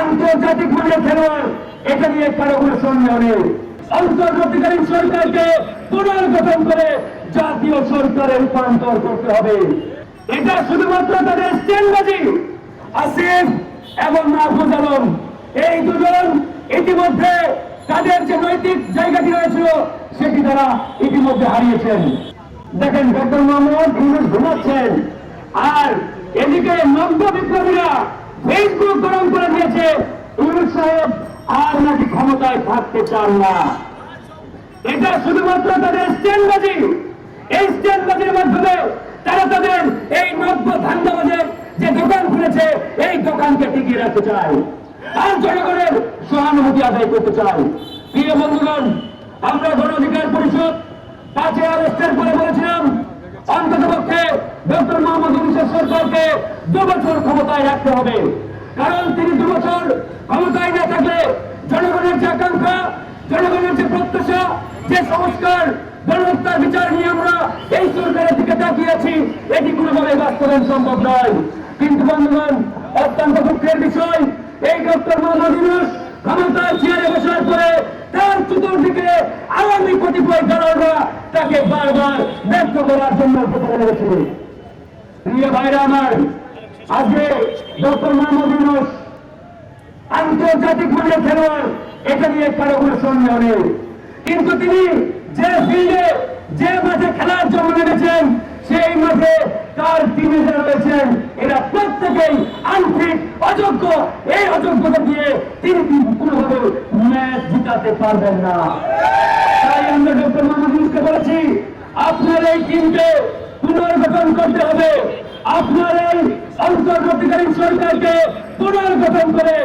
আন্তর্জাতিক মানের খেলোয়াড়, এটা নিয়ে কারও কোনো সন্দেহ নেই। অন্তর্বর্তীকালীন সরকারকে পুনর্গঠন করে জাতীয় সরকারে রূপান্তর করতে হবে। এটা শুধুমাত্র তাদের স্ট্যান্ডবাজি আসিফ এবং মাহফুজ আলম, এই দুজন ইতিমধ্যে তাদের যে নৈতিক জায়গাটি রয়েছিল, সেটি তারা ইতিমধ্যে হারিয়েছেন। দেখেন, ডক্টর মোহাম্মদ ঘুমাচ্ছেন, আর এদিকে নব্য বিপ্লবীরা ফেসবুক গরম করে দিয়েছে। ইউনুস সাহেব আর নাকি ক্ষমতায় থাকতে চান না। এটা শুধুমাত্র তাদের স্ট্যান্ডবাজি। এই স্ট্যান্ডবাজির মাধ্যমে তারা তাদের এই নব্য ধান্দাবাজের যে দোকান খুলেছে, এই দোকানকে টিকিয়ে রাখতে চায়। আর জনগণের সহানুভূতি আদায় করতে চায়। প্রিয় বন্ধুগণ, আমরা গণ অধিকার পরিষদ পাঁচই আগস্টের পরে বলেছিলাম অন্তত পক্ষে ডক্টর সরকারকে দু বছর ক্ষমতায় রাখতে হবে। কারণ তিনি দু বছর ক্ষমতায় না থাকলে জনগণের যে আকাঙ্ক্ষা, জনগণের যে প্রত্যাশা, যে সংস্কার গণহত্যার বিচার নিয়ে আমরা এই সরকারের দিকে তাকিয়ে আছি, এটি কোনোভাবে বাস্তবায়ন সম্ভব নয়। কিন্তু বন্ধুগণ, অত্যন্ত দুঃখের বিষয়, এই ডক্টর মোহাম্মদ ইউনুস ক্ষমতার চেয়ারে বসার পরে তার চতুর্দিকে আওয়ামী কতিপয় দালালরা তাকে বারবার ব্যর্থ করার জন্য প্রচারে লেগেছিল প্রিয় ভাইরা আমার, আজকে ডক্টর মোহাম্মদ ইউনুস আন্তর্জাতিক মানের খেলোয়াড়, এটা নিয়ে কারও কোনো সন্দেহ নেই। কিন্তু তিনি যে ফিল্ডে যে মাঠে খেলার জন্য নেমেছেন, সেই মাঠে তার টিমে যারা রয়েছেন, এরা প্রত্যেকেই আনফিট অযোগ্য। এই অযোগ্যতা দিয়ে তিনি কিন্তু কোনোভাবে ম্যাচ জিতাতে পারবেন না। তাই আমরা ডক্টর মোহাম্মদ ইউনুসকে বলেছি, আপনার এই টিমকে পুনর্গঠন করতে হবে। আপনার এই অন্তর্বর্তীকালীন সরকারকে পুনর্গঠন করে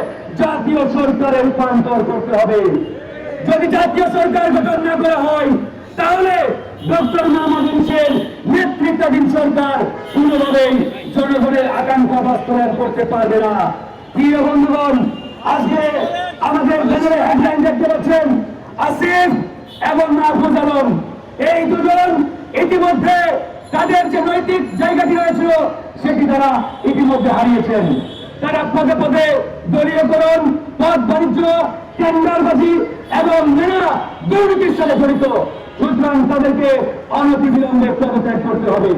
জাতীয় সরকারে রূপান্তর করতে হবে। যদি জাতীয় সরকার গঠন না করা হয়, তাহলে ডক্টর মোহাম্মদ ইউনুসের নেতৃত্বাধীন সরকার কোনোভাবেই জনগণের আকাঙ্ক্ষা বাস্তবায়ন করতে পারবে না। প্রিয় বন্ধুগণ, আজকে আমাদের ব্যানারে হেডলাইন দেখতে পাচ্ছেন, আসিফ এবং মাহফুজ আলম। এই দুজন ইতিমধ্যে তাদের যে নৈতিক জায়গাটি রয়েছিল, সেটি তারা ইতিমধ্যে হারিয়েছেন। তারা পদে পদে দলীয়করণ, পদ বাণিজ্য, টেন্ডারবাজি এবং মেয়েরা দুর্নীতির সাথে জড়িত। সুতরাং তাদেরকে অনতিবিলম্বে পদত্যাগ করতে হবে।